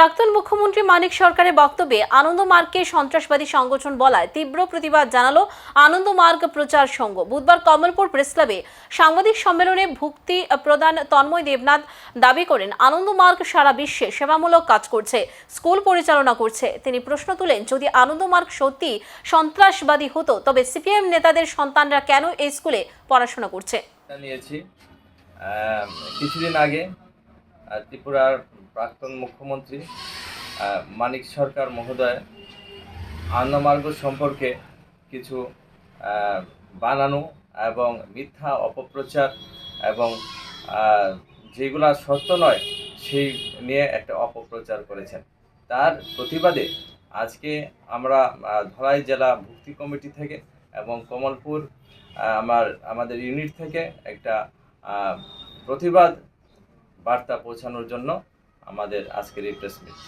প্রাক্তন মুখ্যমন্ত্রী মানিক সরকারের বক্তব্যে আনন্দ মার্গকে সন্ত্রাসবাদী সংগঠন বলায় তীব্র প্রতিবাদ জানালো আনন্দ মার্গ প্রচার সংঘ। বুধবার কমলপুর প্রেস ক্লাবে সাংবাদিক সম্মেলনে ভুক্তি প্রদান তন্ময় দেবনাথ দাবি করেন, আনন্দ মার্গ সারা বিশ্বে সেবামূলক কাজ করছে, স্কুল পরিচালনা করছে। তিনি প্রশ্ন তুলেন, যদি আনন্দ মার্গ সত্যি সন্ত্রাসবাদী হতো, তবে সিপিএম নেতাদের সন্তানরা কেন এই স্কুলে পড়াশোনা করছে? কিছুদিন আগে ত্রিপুরার প্রাক্তন মুখ্যমন্ত্রী মানিক সরকার মহোদয় আন্নমার্গ সম্পর্কে কিছু বানানো এবং মিথ্যা অপপ্রচার এবং যেগুলা সত্য নয়, সেই নিয়ে একটা অপপ্রচার করেছেন। তার প্রতিবাদে আজকে আমরা ধলাই জেলা ভুক্তি কমিটি থেকে এবং কমলপুর আমার, আমাদের ইউনিট থেকে একটা প্রতিবাদ বার্তা পৌঁছানোর জন্য আমাদের আজকের এই প্রেস মিট